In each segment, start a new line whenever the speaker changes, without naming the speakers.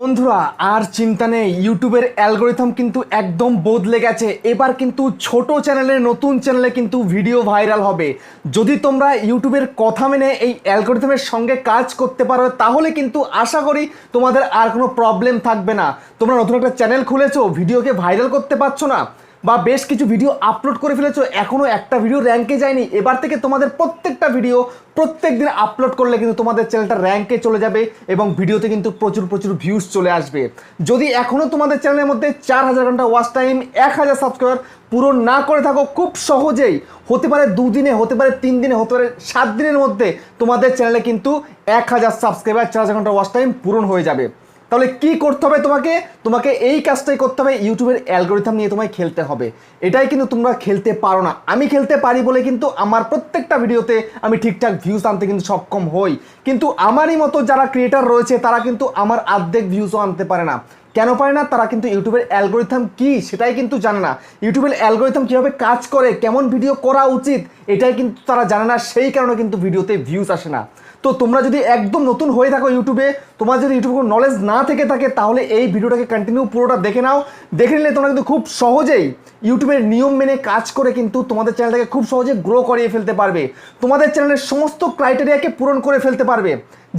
বন্ধুরা, আর চিন্তা নেই, ইউটিউবের অ্যালগোরিথম কিন্তু একদম বদলে গেছে। এবার কিন্তু ছোট চ্যানেলে নতুন চ্যানেলে কিন্তু ভিডিও ভাইরাল হবে। যদি তোমরা ইউটিউবের কথা মেনে এই অ্যালগোরিথমের সঙ্গে কাজ করতে পারো, তাহলে কিন্তু আশা করি তোমাদের আর কোনো প্রবলেম থাকবে না। তোমরা নতুন একটা চ্যানেল খুলেছো, ভিডিওকে ভাইরাল করতে পারছ না। বা বেশ কিছু ভিডিও আপলোড করে ফেলেছো এখনও একটা ভিডিও র্যাঙ্কে যায়নি। এবার থেকে তোমাদের প্রত্যেকটা ভিডিও প্রত্যেক দিন আপলোড করলে কিন্তু তোমাদের চ্যানেলটা র্যাঙ্কে চলে যাবে এবং ভিডিওতে কিন্তু প্রচুর প্রচুর ভিউজ চলে আসবে। যদি এখনও তোমাদের চ্যানেলের মধ্যে চার হাজার ঘণ্টা ওয়াচ টাইম এক হাজার সাবস্ক্রাইবার পূরণ না করে থাকো, খুব সহজেই, হতে পারে দুদিনে, হতে পারে তিন দিনে, হতে পারে সাত দিনের মধ্যে তোমাদের চ্যানেলে কিন্তু এক হাজার সাবস্ক্রাইবার চার হাজার ঘণ্টা ওয়াচ টাইম পূরণ হয়ে যাবে। তাহলে কি করতে হবে তোমাকে? তোমাকে এই কাজটাই করতে হবে, ইউটিউবের অ্যালগোরিথম নিয়ে তোমায় খেলতে হবে। এটাই কিন্তু তোমরা খেলতে পারো না। আমি খেলতে পারি বলে কিন্তু আমার প্রত্যেকটা ভিডিওতে আমি ঠিকঠাক ভিউজ আনতে কিন্তু সক্ষম হই। কিন্তু আমারই মতো যারা ক্রিয়েটার রয়েছে, তারা কিন্তু আমার অর্ধেক ভিউজও আনতে পারে না। কেন পারে না? তারা কিন্তু ইউটিউবের অ্যালগোরিথম কি, সেটাই কিন্তু জানে না। ইউটিউবের অ্যালগোরিথম কীভাবে কাজ করে, কেমন ভিডিও করা উচিত, এটাই কিন্তু তারা জানে না। সেই কারণে কিন্তু ভিডিওতে ভিউজ আসে না। তো তোমরা যদি একদম নতুন হয়ে থাকো ইউটিউবে, তোমার যদি ইউটিউবে কোনো নলেজ না থেকে থাকে, তাহলে এই ভিডিওটাকে কন্টিনিউ পুরোটা দেখে নাও। দেখে নিলে তোমরা কিন্তু খুব সহজেই ইউটিউবের নিয়ম মেনে কাজ করে কিন্তু তোমাদের চ্যানেলটাকে খুব সহজে গ্রো করিয়ে ফেলতে পারবে। তোমাদের চ্যানেলের সমস্ত ক্রাইটেরিয়াকে পূরণ করে ফেলতে পারবে।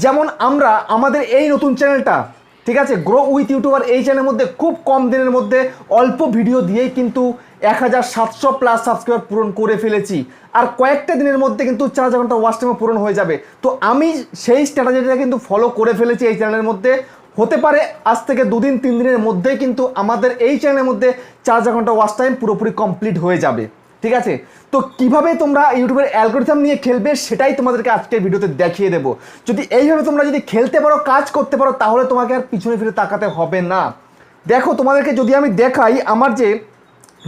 যেমন আমরা, আমাদের এই নতুন চ্যানেলটা, ঠিক আছে? গ্রো উইথ ইউটিউবার এই চ্যানেলের মধ্যে, খুব কম দিনের মধ্যে অল্প ভিডিও দিয়েই কিন্তু এক হাজার সাতশো প্লাস সাবস্ক্রাইবার পূরণ করে ফেলেছি। আর কয়েকটা দিনের মধ্যে কিন্তু চার হাজার ঘণ্টা ওয়াচ টাইমও পূরণ হয়ে যাবে। তো আমি সেই স্ট্র্যাটেজিটা কিন্তু ফলো করে ফেলেছি এই চ্যানেলের মধ্যে। হতে পারে আজ থেকে দুদিন, তিন দিনের মধ্যেই কিন্তু আমাদের এই চ্যানেলের মধ্যে চার হাজার ঘণ্টা ওয়াচ টাইম পুরোপুরি কমপ্লিট হয়ে যাবে। ঠিক আছে? তো কীভাবে তোমরা ইউটিউবের অ্যালগোরিথম নিয়ে খেলবে সেটাই তোমাদেরকে আজকের ভিডিওতে দেখিয়ে দেবো। যদি এইভাবে তোমরা যদি খেলতে পারো, কাজ করতে পারো, তাহলে তোমাকে আর পিছনে ফিরে তাকাতে হবে না। দেখো, তোমাদেরকে যদি আমি দেখাই, আমার যে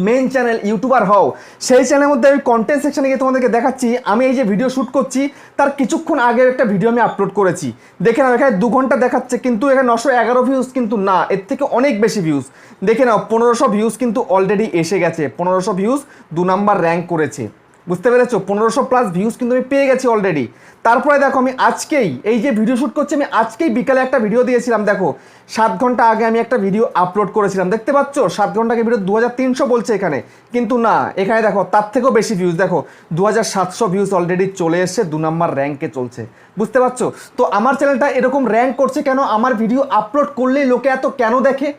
মেন চ্যানেল ইউটিউবার হও। সেই চ্যানেলের মধ্যে আমি কন্টেন্ট সেকশানে গিয়ে তোমাদেরকে দেখাচ্ছি। আমি এই যে ভিডিও শ্যুট করছি, তার কিছুক্ষণ আগের একটা ভিডিও আমি আপলোড করেছি। দেখে নাও, এখানে দু ঘণ্টা দেখাচ্ছে, কিন্তু এখানে নশো এগারো ভিউজ কিন্তু না, এর থেকে অনেক বেশি ভিউজ দেখে নাও, পনেরোশো ভিউজ কিন্তু অলরেডি এসে গেছে। পনেরোশো ভিউজ দু নাম্বার র্যাঙ্ক করেছে। বুঝতে পেরেছ? পনেরোশো প্লাস ভিউজ কিন্তু আমি পেয়ে গেছি অলরেডি তারপরে দেখো, আমি আজকেই, এই যে ভিডিও শ্যুট করছি, আমি আজকেই বিকালে একটা ভিডিও দিয়েছিলাম, দেখো। সাত ঘণ্টা আগে আমি একটা ভিডিও আপলোড করেছিলাম। দেখতে পাচ্ছ? সাত ঘণ্টা আগে ভিডিও দু হাজার তিনশো বলছে এখানে। কিন্তু না, এখানে দেখো, তার থেকেও বেশি ভিউজ দেখো। দু হাজার সাতশো ভিউজ অলরেডি চলে এসছে, দু নম্বর র্যাঙ্কে চলছে। বুঝতে পারছ? তো আমার চ্যানেলটা এরকম র্যাঙ্ক করছে কেন? আমার ভিডিও আপলোড করলেই লোকে এত কেন দেখে?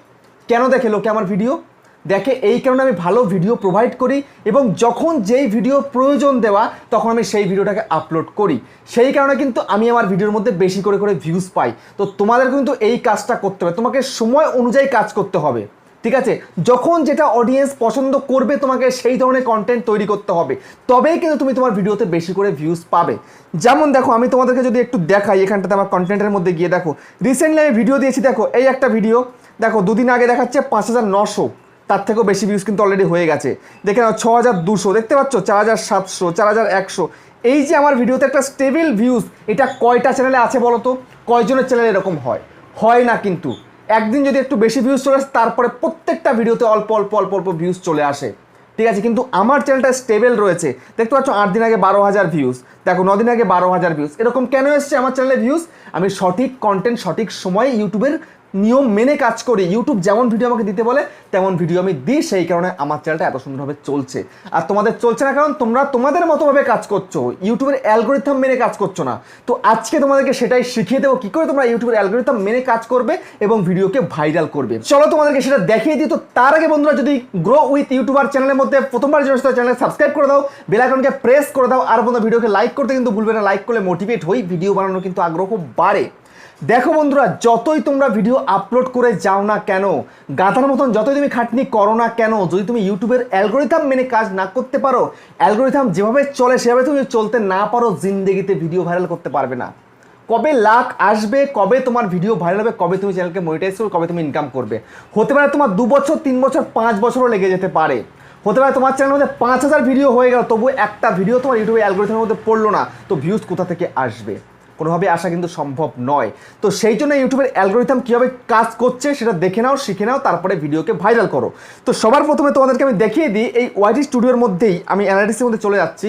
কেন দেখে লোকে আমার ভিডিও দেখে এই কারণে আমি ভালো ভিডিও প্রোভাইড করি এবং যখন যেই ভিডিও প্রয়োজন দেওয়া, তখন আমি সেই ভিডিওটাকে আপলোড করি। সেই কারণে কিন্তু আমি আমার ভিডিওর মধ্যে বেশি করে করে ভিউজ পাই। তো তোমাদের কিন্তু এই কাজটা করতে হবে। তোমাকে সময় অনুযায়ী কাজ করতে হবে। ঠিক আছে? যখন যেটা অডিয়েন্স পছন্দ করবে, তোমাকে সেই ধরনের কন্টেন্ট তৈরি করতে হবে। তবেই কিন্তু তুমি তোমার ভিডিওতে বেশি করে ভিউজ পাবে। যেমন দেখো, আমি তোমাদেরকে যদি একটু দেখাই, এখানটাতে আমার কন্টেন্টের মধ্যে গিয়ে দেখো। রিসেন্টলি আমি ভিডিও দিয়েছি, দেখো, এই একটা ভিডিও দেখো, দুদিন আগে দেখাচ্ছে পাঁচ হাজার নশো। তার থেকেও বেশি ভিউজ কিন্তু অলরেডি হয়ে গেছে। দেখে নাও ছ হাজার দুশো, দেখতে পাচ্ছ? চার হাজার সাতশো চার হাজার একশো। এই যে আমার ভিডিওতে একটা স্টেবল ভিউজ এটা কয়টা চ্যানেলে আছে বলো তো? কয়জনের চ্যানেলে এরকম হয়? হয় না কিন্তু। একদিন যদি একটু বেশি ভিউজ চলে আসে, তারপরে প্রত্যেকটা ভিডিওতে অল্প অল্প অল্প অল্প ভিউজ চলে আসে। ঠিক আছে, কিন্তু আমার চ্যানেলটা স্টেবল রয়েছে। দেখতে পাচ্ছ, আট দিন আগে বারো হাজার ভিউজ দেখো, ন দিন আগে বারো হাজার ভিউজ এরকম কেন এসছে আমার চ্যানেলে ভিউজ আমি সঠিক কন্টেন্ট সঠিক সময়ে ইউটিউবের নিয়ম মেনে কাজ করি ইউটিউব যেমন ভিডিও আমাকে দিতে বলে, তেমন ভিডিও আমি দিই। সেই কারণে আমার চ্যানেলটা এত সুন্দরভাবে চলছে। আর তোমাদের চলছে না কারণ তোমরা তোমাদের মতোভাবে কাজ করছ। ইউটিউবের অ্যালগোরিথম মেনে কাজ করছ না। তো আজকে তোমাদেরকে সেটাই শিখিয়ে দেবো, কী করে তোমরা ইউটিউবের অ্যালগোরিথম মেনে কাজ করবে এবং ভিডিওকে ভাইরাল করবে। চলো তোমাদেরকে সেটা দেখিয়ে দিই। তো তার আগে বন্ধুরা, যদি গ্রো উইথ ইউটিউবার চ্যানেলের মধ্যে প্রথমবার জন্য চ্যানেল সাবস্ক্রাইব করে দাও বেলাইকনকে প্রেস করে দাও। আর বন্ধু ভিডিওকে লাইক করতে কিন্তু ভুলবে না। লাইক করলে মোটিভেট হই ভিডিও বানানো কিন্তু আগ্রহ খুব বাড়ে। দেখো বন্ধুরা, যতই তোমরা ভিডিও আপলোড করে যাও না কেন, গাধার মতন যতই তুমি খাটনি করো না কেন, যদি তুমি ইউটিউবের অ্যালগোরিথাম মেনে কাজ না করতে পারো অ্যালগোরিথাম যেভাবে চলে সেভাবে তুমি চলতে না পারো, জিন্দেগিতে ভিডিও ভাইরাল করতে পারবে না। কবে লাখ আসবে, কবে তোমার ভিডিও ভাইরাল হবে, কবে তুমি চ্যানেলকে মনিটাইজ করবে, কবে তুমি ইনকাম করবে। হতে পারে তোমার দু বছর, তিন বছর, পাঁচ বছরও লেগে যেতে পারে। হতে পারে তোমার চ্যানেলের মধ্যে পাঁচ হাজার ভিডিও হয়ে গেল তবু একটা ভিডিও তোমার ইউটিউবে অ্যালগোরিথামের মধ্যে পড়ল না, তো ভিউজ কোথা থেকে আসবে? কোনোভাবে আসা কিন্তু সম্ভব নয়। তো সেই জন্য ইউটিউবের অ্যালগোরিথম কীভাবে কাজ করছে সেটা দেখে নাও, শিখে নাও, তারপরে ভিডিওকে ভাইরাল করো। তো সবার প্রথমে তোমাদেরকে আমি দেখিয়ে দিই, এই ওয়াইটি স্টুডিওর মধ্যেই আমি অ্যানালিটিক্সের মধ্যে চলে যাচ্ছি।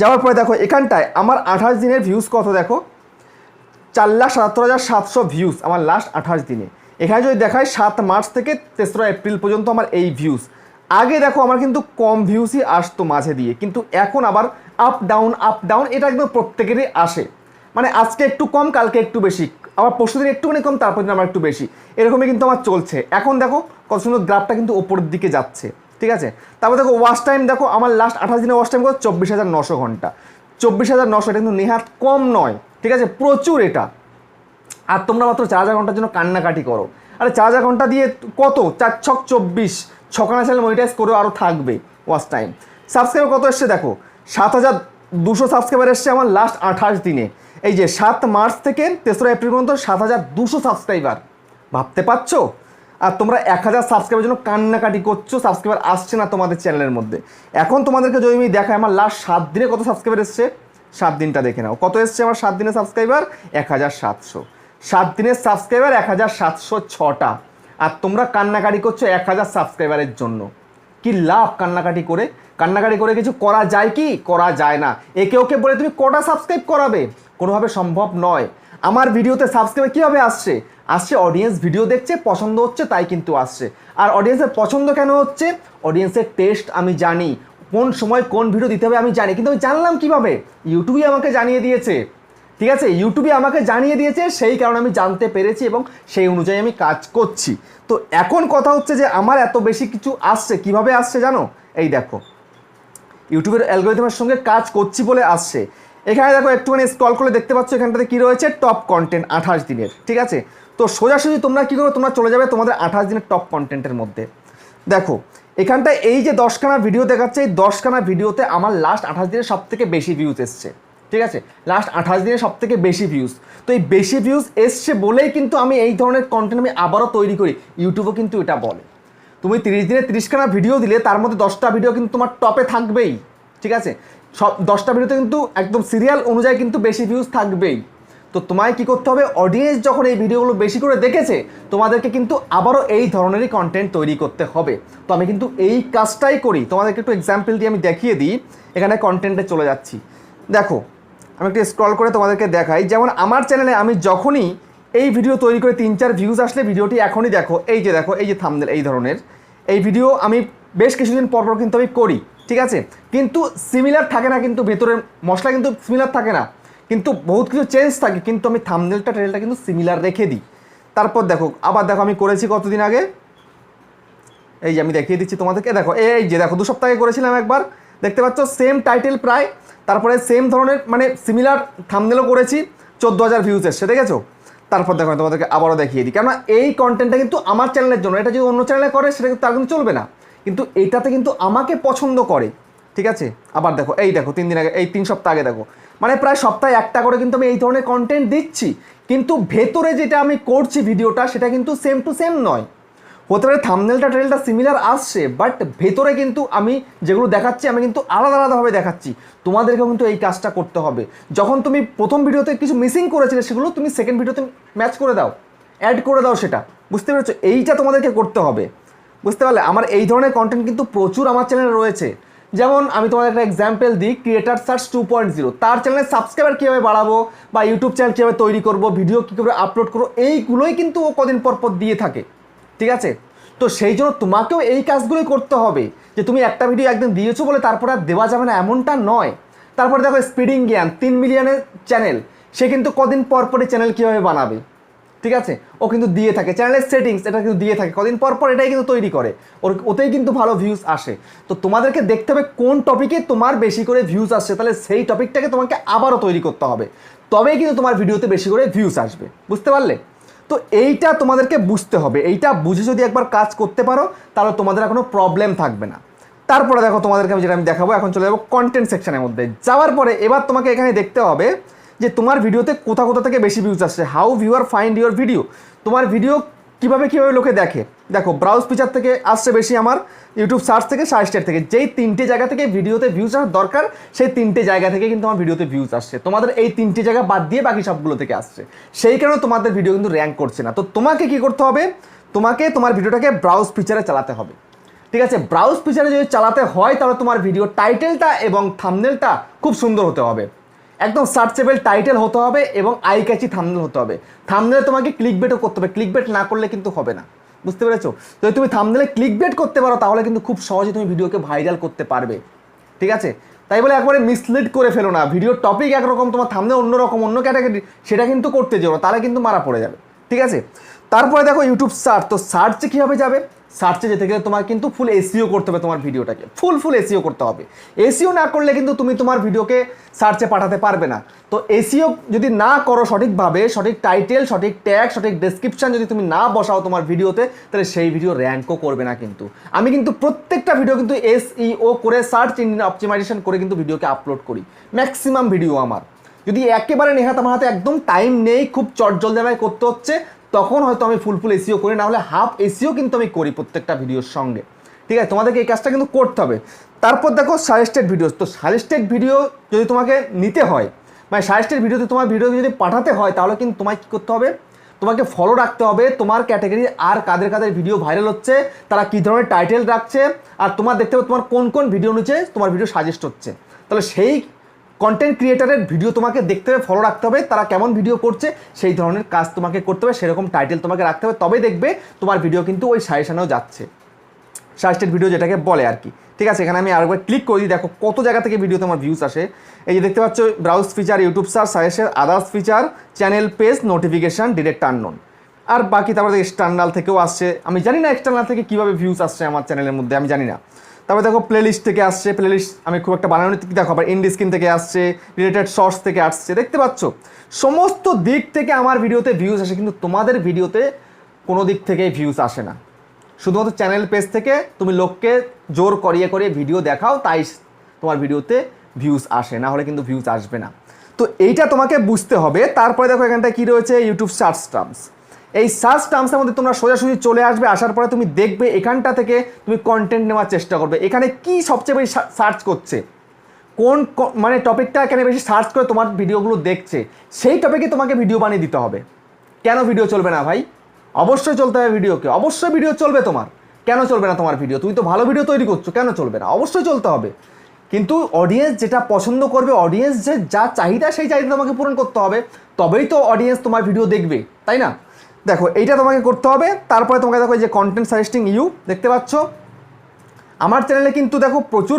যাওয়ার পরে দেখো, এখানটায় আমার আঠাশ দিনের ভিউজ কত দেখো? চার লাখ সাতাত্তর হাজার সাতশো ভিউজ আমার লাস্ট আঠাশ দিনে। এখানে যদি দেখায়, সাত মার্চ থেকে তেসরা এপ্রিল পর্যন্ত আমার এই ভিউজ আগে দেখো, আমার কিন্তু কম ভিউসই আসতো মাঝে দিয়ে, কিন্তু এখন আবার আপ ডাউন আপ ডাউন এটা একদম প্রত্যেকেরই আসে। মানে আজকে একটু কম, কালকে একটু বেশি। আবার পরশু দিন একটুখানি কম, তারপর দিন আমার একটু বেশি। এরকমই কিন্তু আমার চলছে। এখন দেখো কত সুন্দর গ্রাফটা কিন্তু ওপরের দিকে যাচ্ছে, ঠিক আছে? তারপর দেখো ওয়াশ টাইম দেখো আমার লাস্ট আঠাশ দিনের ওয়াশ টাইম কত? চব্বিশ হাজার নশো ঘণ্টা। চব্বিশ হাজার নশো এটা কিন্তু নেহাত কম নয়, ঠিক আছে? প্রচুর এটা। আর তোমরা মাত্র চার হাজার ঘণ্টার জন্য কান্নাকাটি করো। আরে চার হাজার ঘণ্টা দিয়ে কত? চার ছক চব্বিশ। ছখানা চ্যানেল মনিটাইজ করেও আরও থাকবে ওয়াচ টাইম সাবস্ক্রাইবার কত এসছে দেখো? সাত হাজার দুশো সাবস্ক্রাইবার এসছে আমার লাস্ট আঠাশ দিনে। এই যে সাত মার্চ থেকে তেসরা এপ্রিল পর্যন্ত সাত হাজার দুশো সাবস্ক্রাইবার। ভাবতে পারছ? আর তোমরা এক হাজার সাবস্ক্রাইবের জন্য কান্নাকাটি করছ, সাবস্ক্রাইবার আসছে না তোমাদের চ্যানেলের মধ্যে। এখন তোমাদেরকে যদি আমি দেখাই আমার লাস্ট সাত দিনে কত সাবস্ক্রাইবার এসছে? সাত দিনটা দেখে নাও। কত এসছে আমার সাত দিনের সাবস্ক্রাইবার? এক হাজার সাতশো। সাত দিনের সাবস্ক্রাইবার এক হাজার সাতশো ছটা। আর তোমরা কান্নাকাটি করছ এক হাজার সাবস্ক্রাইবারের জন্য। কি লাভ কান্নাকাটি করে? কান্নাকাটি করে কিছু করা যায় কি? করা যায় না। একে ওকে বলে তুমি কটা সাবস্ক্রাইব করাবে? কোনোভাবে সম্ভব নয়। আমার ভিডিওতে সাবস্ক্রাইব কীভাবে আসছে? আসছে অডিয়েন্স ভিডিও দেখছে, পছন্দ হচ্ছে, তাই কিন্তু আসছে। আর অডিয়েন্সের পছন্দ কেন হচ্ছে? অডিয়েন্সের টেস্ট আমি জানি। কোন সময় কোন ভিডিও দিতে হবে আমি জানি। কিন্তু আমি জানলাম কীভাবে? ইউটিউবই আমাকে জানিয়ে দিয়েছে। ঠিক আছে? ইউটিউবে আমাকে জানিয়ে দিয়েছে, সেই কারণে আমি জানতে পেরেছি এবং সেই অনুযায়ী আমি কাজ করছি। তো এখন কথা হচ্ছে যে আমার এত বেশি কিছু আসছে, কীভাবে আসছে জানো? এই দেখো। ইউটিউবের অ্যালগোরিদমের সঙ্গে কাজ করছি বলে আসছে। এখানে দেখো একটুখানি স্ক্রল করে দেখতে পাচ্ছ এখানটাতে কী রয়েছে? টপ কন্টেন্ট আঠাশ দিনের, ঠিক আছে? তো সোজাসুজি তোমরা কী করো তোমরা চলে যাবে তোমাদের আঠাশ দিনের টপ কন্টেন্টের মধ্যে। দেখো, এখানটায় এই যে দশখানা ভিডিও দেখাচ্ছে, এই দশখানা ভিডিওতে আমার লাস্ট আঠাশ দিনের সব থেকে বেশি ভিউজ এসছে, ঠিক আছে? লাস্ট আঠাশ দিনে সব থেকে বেশি ভিউজ তো এই বেশি ভিউজ এসছে বলেই কিন্তু আমি এই ধরনের কন্টেন্ট আমি আবারও তৈরি করি। ইউটিউবও কিন্তু এটা বলে। তুমি তিরিশ দিনে তিরিশখানা ভিডিও দিলে, তার মধ্যে দশটা ভিডিও কিন্তু তোমার টপে থাকবেই, ঠিক আছে? সব দশটা ভিডিওতে কিন্তু একদম সিরিয়াল অনুযায়ী কিন্তু বেশি ভিউজ থাকবেই। তো তোমায় কি করতে হবে? অডিয়েন্স যখন এই ভিডিওগুলো বেশি করে দেখেছে, তোমাদেরকে কিন্তু আবারও এই ধরনেরই কন্টেন্ট তৈরি করতে হবে। তো আমি কিন্তু এই কাজটাই করি। তোমাদেরকে একটু এক্সাম্পল দিয়ে আমি দেখিয়ে দিই। এখানে কন্টেন্টে চলে যাচ্ছি। দেখো, আমি একটু স্ক্রল করে তোমাদেরকে দেখাই। যেমন আমার চ্যানেলে আমি যখনই এই ভিডিও তৈরি করে তিন চার ভিউজ আসলে ভিডিওটি এখনই দেখো। এই যে দেখো, এই যে থামনেল এই ধরনের। এই ভিডিও আমি বেশ কিছুদিন পর পর কিন্তু আমি করি। ঠিক আছে? কিন্তু সিমিলার থাকে না কিন্তু ভেতরের মশলা কিন্তু সিমিলার থাকে না। কিন্তু বহুত কিছু চেঞ্জ থাকে, কিন্তু আমি থামনেলটা ট্রেলটা কিন্তু সিমিলার রেখে দিই। তারপর দেখো, আবার দেখো আমি করেছি কতদিন আগে? এই যে আমি দেখিয়ে দিচ্ছি তোমাদেরকে। দেখো, এই যে দেখো, দু সপ্তাহ করেছিলাম একবার। দেখতে পাচ্ছ সেম টাইটেল প্রায়। তারপরে সেম ধরনের মানে সিমিলার থামনেলও করেছি, চোদ্দ হাজার ভিউজ এসছে, দেখেছ? তারপর দেখো তোমাদেরকে আবারও দেখিয়ে দিই। কেননা এই কন্টেন্টটা কিন্তু আমার চ্যানেলের জন্য। এটা যদি অন্য চ্যানেলে করে, সেটা কিন্তু তার কিন্তু চলবে না। কিন্তু এইটাতে কিন্তু আমাকে পছন্দ করে, ঠিক আছে? আবার দেখো, এই দেখো, তিন দিন আগে, এই তিন সপ্তাহ আগে দেখো। মানে প্রায় সপ্তাহে একটা করে কিন্তু আমি এই ধরনের কন্টেন্ট দিচ্ছি, কিন্তু ভেতরে যেটা আমি করছি ভিডিওটা, সেটা কিন্তু সেম টু সেম নয়। হতে পারে থামনেলটা ট্রেলটা সিমিলার আসছে বাট ভেতরে কিন্তু আমি যেগুলো দেখাচ্ছি, আমি কিন্তু আলাদা আলাদাভাবে দেখাচ্ছি। তোমাদেরকেও কিন্তু এই কাজটা করতে হবে। যখন তুমি প্রথম ভিডিওতে কিছু মিসিং করেছিলে, সেগুলো তুমি সেকেন্ড ভিডিওতে ম্যাচ করে দাও। অ্যাড করে দাও সেটা। বুঝতে পেরেছ? এইটা তোমাদেরকে করতে হবে। বুঝতে পারলে? আমার এই ধরনের কন্টেন্ট কিন্তু প্রচুর আমার চ্যানেলে রয়েছে। যেমন আমি তোমাদের একটা এক্সাম্পল দিই creator search two point zero তার চ্যানেলের সাবস্ক্রাইবার কীভাবে বাড়াবো বা ইউটিউব চ্যানেল কীভাবে তৈরি করব ভিডিও কী করে আপলোড করব, এইগুলোই কিন্তু ও কদিন পর পর দিয়ে থাকে। ঠিক আছে? তো সেই জন্য তোমাকেও এই কাজগুলোই করতে হবে, যে তুমি একটা ভিডিও একদিন দিয়েছ বলে তারপরে আর দেওয়া যাবে না, এমনটা নয়। তারপরে দেখো স্পিডিং জ্ঞান তিন মিলিয়নের চ্যানেল সে কিন্তু কদিন পর পরই চ্যানেল কীভাবে বানাবে? ঠিক আছে? ও কিন্তু দিয়ে থাকে। চ্যানেলের সেটিংস এটা কিন্তু দিয়ে থাকে। কদিন পর পর এটাই কিন্তু তৈরি করে। ওর ওতেই কিন্তু ভালো ভিউজ আসে। তো তোমাদেরকে দেখতে হবে কোন টপিকে তোমার বেশি করে ভিউজ আসছে। তাহলে সেই টপিকটাকে তোমাকে আবারও তৈরি করতে হবে। তবেই কিন্তু তোমার ভিডিওতে বেশি করে ভিউজ আসবে। বুঝতে পারলে? তো এইটা তোমাদেরকে বুঝতে হবে। এইটা বুঝে যদি একবার কাজ করতে পারো, তাহলে তোমাদের আর কোনো প্রবলেম থাকবে না। তারপরে দেখো তোমাদেরকে আমি যেটা আমি দেখাবো। এখন চলে যাব কন্টেন্ট সেকশনের মধ্যে। যাওয়ার পরে এবার তোমাকে এখানে দেখতে হবে যে তোমার ভিডিওতে কোথা কোথা থেকে বেশি ভিউজ আসছে how viewer find your video তোমার ভিডিও কীভাবে কীভাবে লোকে দেখে? দেখো ব্রাউজ পিচার থেকে আসছে বেশি আমার ইউটিউব সার্চ থেকে সার্চটের থেকে। যেই তিনটে জায়গা থেকে ভিডিওতে ভিউজ আসার দরকার, সেই তিনটে জায়গা থেকে কিন্তু আমার ভিডিওতে ভিউজ আসছে। তোমাদের এই তিনটে জায়গা বাদ দিয়ে বাকি সবগুলো থেকে আসছে। সেই কারণে তোমাদের ভিডিও কিন্তু র্যাঙ্ক করছে না। তো তোমাকে কি করতে হবে? তোমাকে, তোমার ভিডিওটাকে ব্রাউজ ফিচারে চালাতে হবে। ঠিক আছে? ব্রাউজ ফিচারে যদি চালাতে হয়, তাহলে তোমার ভিডিও টাইটেলটা এবং থামনেলটা খুব সুন্দর হতে হবে। একদম সার্চেবল টাইটেল হতে হবে এবং আই ক্যাচি থামনেল হতে হবে। থামনেলে তোমাকে ক্লিক বেটও করতে হবে। ক্লিক বেট না করলে কিন্তু হবে না। বুঝতে পেরেছ? যদি তুমি থামনেলে ক্লিক বেট করতে পারো, তাহলে কিন্তু খুব সহজে তুমি ভিডিওকে ভাইরাল করতে পারবে। ঠিক আছে? তাই বলে একবারে মিসলিড করে ফেলো না। ভিডিওর টপিক একরকম, তোমার থামনে অন্যরকম, অন্য ক্যাটাগরি সেটা কিন্তু করতে যেও তাহলে কিন্তু মারা পড়ে যাবে। ঠিক আছে? তারপরে দেখো ইউটিউব সার্চ তো সার্চে কীভাবে যাবে? সার্চে যেতে গেলে তোমার কিন্তু ফুল এসিও করতে হবে তোমার ভিডিওটাকে। ফুল ফুল এসিও করতে হবে। এসিও না করলে কিন্তু তুমি তোমার ভিডিওকে সার্চে পাঠাতে পারবে না। তো এসিও যদি না করো সঠিকভাবে, সঠিক টাইটেল সঠিক ট্যাগ সঠিক ডেসক্রিপশন যদি তুমি না বসাও তোমার ভিডিওতে, তাহলে সেই ভিডিও র্যাঙ্কও করবে না কিন্তু। আমি কিন্তু প্রত্যেকটা ভিডিও কিন্তু এসইও করে সার্চ ইঞ্জিন অপটিমাইজেশন করে কিন্তু ভিডিওকে আপলোড করি। ম্যাক্সিমাম ভিডিও আমার। যদি একেবারে নেহাত আমার হাতে একদম টাইম নেই, খুব চটজলদারায় করতে হচ্ছে তখন হয়তো আমি ফুল ফুল এসিও করি না হলে হাফ এসিও কিন্তু আমি করি প্রত্যেকটা ভিডিওর সঙ্গে। ঠিক আছে, তোমাদেরকে এই কাজটা কিন্তু করতে হবে। তারপর দেখো সাজেস্টেড ভিডিও তো সাজেস্টেড ভিডিও যদি তোমাকে নিতে হয় মানে সাজেস্টেড ভিডিওতে তোমার ভিডিও যদি পাঠাতে হয়, তাহলে কিন্তু তোমায় কী করতে হবে? তোমাকে ফলো রাখতে হবে। তোমার ক্যাটাগরি আর কাদের কাদের ভিডিও ভাইরাল হচ্ছে, তারা কী ধরনের টাইটেল রাখছে, আর তোমার দেখতে হবে তোমার কোন কোন ভিডিও নিচে তোমার ভিডিও সাজেস্ট হচ্ছে। তাহলে সেই কন্টেন্ট ক্রিয়েটারের ভিডিও তোমাকে দেখতে হবে ফলো রাখতে হবে, তারা কেমন ভিডিও করছে, সেই ধরনের কাজ তোমাকে করতে হবে, সেরকম টাইটেল তোমাকে রাখতে হবে তবেই দেখবে তোমার ভিডিও কিন্তু ওই সাজেশনেও যাচ্ছে। সাজেস্টেড ভিডিও যেটাকে বলে আর কি। ঠিক আছে, এখানে আমি আরেকবার ক্লিক করি দেখো কত জায়গা থেকে ভিডিও তোমার ভিউজ আসে। এই যে দেখতে পাচ্ছ browse feature YouTube search suggestion others feature channel page notification direct unknown আর বাকি তারপরে এক্সটার্নাল থেকেও আসছে। আমি জানি না এক্সটার্নাল থেকে কীভাবে ভিউজ আসছে আমার চ্যানেলের মধ্যে, আমি জানি না। তারপরে দেখো প্লেলিস্ট থেকে আসছে প্লেলিস্ট আমি খুব একটা বানানো দেখো আবার ইন্ডি স্ক্রিন থেকে আসছে রিলেটেড শর্টস থেকে আসছে, দেখতে পাচ্ছ? সমস্ত দিক থেকে আমার ভিডিওতে ভিউজ আসে, কিন্তু তোমাদের ভিডিওতে কোনো দিক থেকেই ভিউজ আসে না। শুধুমাত্র চ্যানেল পেজ থেকে তুমি লোককে জোর করিয়ে করিয়ে ভিডিও দেখাও, তাই তোমার ভিডিওতে ভিউজ আসে, না হলে কিন্তু ভিউজ আসবে না। তো এইটা তোমাকে বুঝতে হবে। তারপরে দেখো এখানটায় কী রয়েছে ইউটিউব সার্চ টার্মস এই সার্চ টার্মসের মধ্যে তোমরা সোজাসুজি চলে আসবে, আসার পরে তুমি দেখবে এখানটা থেকে তুমি কন্টেন্ট নেওয়ার চেষ্টা করবে। এখানে কি সবচেয়ে বেশি সার্চ করছে? কোন মানে টপিকটা এখানে বেশি সার্চ করে তোমার ভিডিওগুলো দেখছে? সেই টপিকে তোমাকে ভিডিও বানিয়ে দিতে হবে। কেন ভিডিও চলবে না ভাই? অবশ্যই চলতে হবে ভিডিওকে। অবশ্যই ভিডিও চলবে তোমার। কেন চলবে না তোমার ভিডিও তুমি তো ভালো ভিডিও তৈরি করছ, কেন চলবে না? অবশ্যই চলতে হবে। কিন্তু অডিয়েন্স যেটা পছন্দ করবে অডিয়েন্স যে যা চাহিদা সেই চাহিদা তোমাকে পূরণ করতে হবে। তবেই তো অডিয়েন্স তোমার ভিডিও দেখবে, তাই না? দেখো, এইটা তোমাকে করতে হবে। তারপরে তোমাকে দেখো যে কন্টেন্ট সাজেস্টিং ইউ দেখতে পাচ্ছ? আমার চ্যানেলে কিন্তু দেখো প্রচুর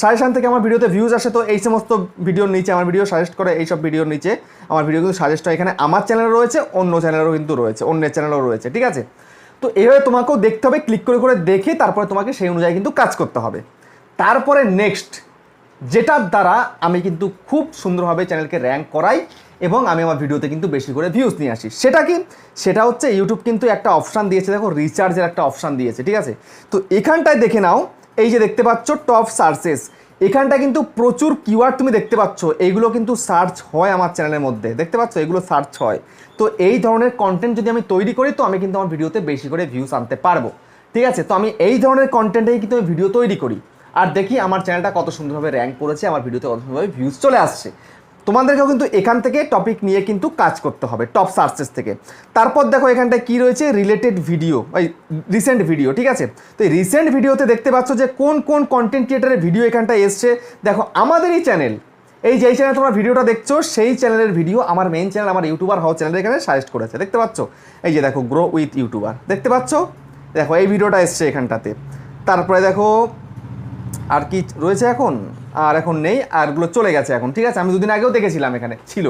সাজেশান থেকে আমার ভিডিওতে ভিউজ আসে, তো এই সমস্ত ভিডিওর নিচে আমার ভিডিও সাজেস্ট করে, এইসব ভিডিওর নিচে আমার ভিডিও কিন্তু সাজেস্ট হয়। এখানে আমার চ্যানেল রয়েছে, অন্য চ্যানেলও কিন্তু রয়েছে, অন্যের চ্যানেলও রয়েছে, ঠিক আছে? তো এইভাবে তোমাকেও দেখতে হবে ক্লিক করে করে দেখে তারপরে তোমাকে সেই অনুযায়ী কিন্তু কাজ করতে হবে। তারপরে নেক্সট যেটার দ্বারা আমি কিন্তু খুব সুন্দরভাবে চ্যানেলকে র্যাঙ্ক করাই এবং আমি আমার ভিডিওতে কিন্তু বেশি করে ভিউজ নিয়ে আসি। সেটা কি? সেটা হচ্ছে ইউটিউব কিন্তু একটা অপশান দিয়েছে, দেখো রিচার্জের একটা অপশান দিয়েছে, ঠিক আছে? তো এখানটায় দেখে নাও, এই যে দেখতে পাচ্ছ টপ সার্চেস এখানটা কিন্তু প্রচুর কিওয়ার্ড তুমি দেখতে পাচ্ছ, এইগুলো কিন্তু সার্চ হয় আমার চ্যানেলের মধ্যে। দেখতে পাচ্ছ? এগুলো সার্চ হয়। তো এই ধরনের কন্টেন্ট যদি আমি তৈরি করি, তো আমি কিন্তু আমার ভিডিওতে বেশি করে ভিউজ আনতে পারব। ঠিক আছে? তো আমি এই ধরনের কন্টেন্টেই কিন্তু আমি ভিডিও তৈরি করি। আর দেখি আমার চ্যানেলটা কত সুন্দরভাবে র্যাঙ্ক করেছে আমার ভিডিওতে কত সুন্দরভাবে ভিউজ চলে আসছে। তোমাদেরকেও কিন্তু এখান থেকে টপিক নিয়ে কিন্তু কাজ করতে হবে টপ সার্চেস থেকে। তারপর দেখো এখানটায় কি রয়েছে? রিলেটেড ভিডিও ওই রিসেন্ট ভিডিও ঠিক আছে? তো এই রিসেন্ট ভিডিওতে দেখতে পাচ্ছ যে কোন কোন কন্টেন্ট ক্রিয়েটারের ভিডিও এখানটায় এসছে। দেখো আমাদেরই চ্যানেল এই যেই চ্যানেল তোমরা ভিডিওটা দেখছ, সেই চ্যানেলের ভিডিও আমার মেইন চ্যানেল আমার ইউটিউবার হওয়া চ্যানেল এখানে সাজেস্ট করেছে, দেখতে পাচ্ছ? এই যে দেখো গ্রো উইথ ইউটিউবার দেখতে পাচ্ছ? দেখো এই ভিডিওটা এসছে এখানটাতে। তারপরে দেখো আর কি রয়েছে এখন? আর এখন নেই, আরগুলো চলে গেছে এখন, ঠিক আছে? আমি দুদিন আগেও দেখেছিলাম এখানে, ছিল।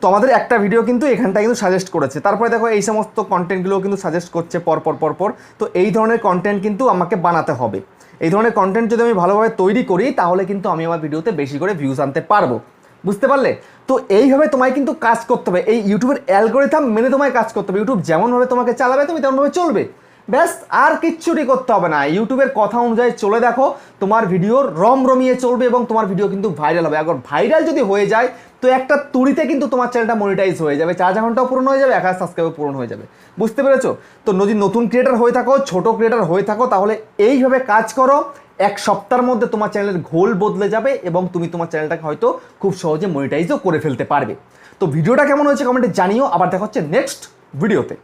তো আমাদের একটা ভিডিও কিন্তু এখানটা কিন্তু সাজেস্ট করেছে। তারপরে দেখো, এই সমস্ত কন্টেন্টগুলো কিন্তু সাজেস্ট করছে পর পর পর পর। তো এই ধরনের কন্টেন্ট কিন্তু আমাকে বানাতে হবে। এই ধরনের কন্টেন্ট যদি আমি ভালোভাবে তৈরি করি, তাহলে কিন্তু আমি আমার ভিডিওতে বেশি করে ভিউজ আনতে পারব। বুঝতে পারলে? তো এইভাবে তোমায় কিন্তু কাজ করতে হবে। এই ইউটিউবের অ্যালগোরিথাম মেনে তোমায় কাজ করতে হবে। ইউটিউব যেমনভাবে তোমাকে চালাবে, তুমি তেমনভাবে চলবে। ব্যাস, আর কিচ্ছুটি করতে হবে না। ইউটিউবের কথা অনুযায়ী চলে দেখো, তোমার ভিডিও রম রমিয়ে চলবে এবং তোমার ভিডিও কিন্তু ভাইরাল হবে। এখন ভাইরাল যদি হয়ে যায়, তো একটা তুড়িতে কিন্তু তোমার চ্যানেলটা মনিটাইজ হয়ে যাবে। চার ঘন্টাও পূরণ হয়ে যাবে, এক হাজার সাবস্ক্রাইবার পূরণ হয়ে যাবে। বুঝতে পেরেছ? তো যদি নতুন ক্রিয়েটার হয়ে থাকো, ছোট ক্রিয়েটার হয়ে থাকো, তাহলে এইভাবে কাজ করো। এক সপ্তাহের মধ্যে তোমার চ্যানেলের ঘোল বদলে যাবে এবং তুমি তোমার চ্যানেলটাকে হয়তো খুব সহজে মনিটাইজও করে ফেলতে পারবে। তো ভিডিওটা কেমন হয়েছে কমেন্টে জানিও। আবার দেখা হচ্ছে নেক্সট ভিডিওতে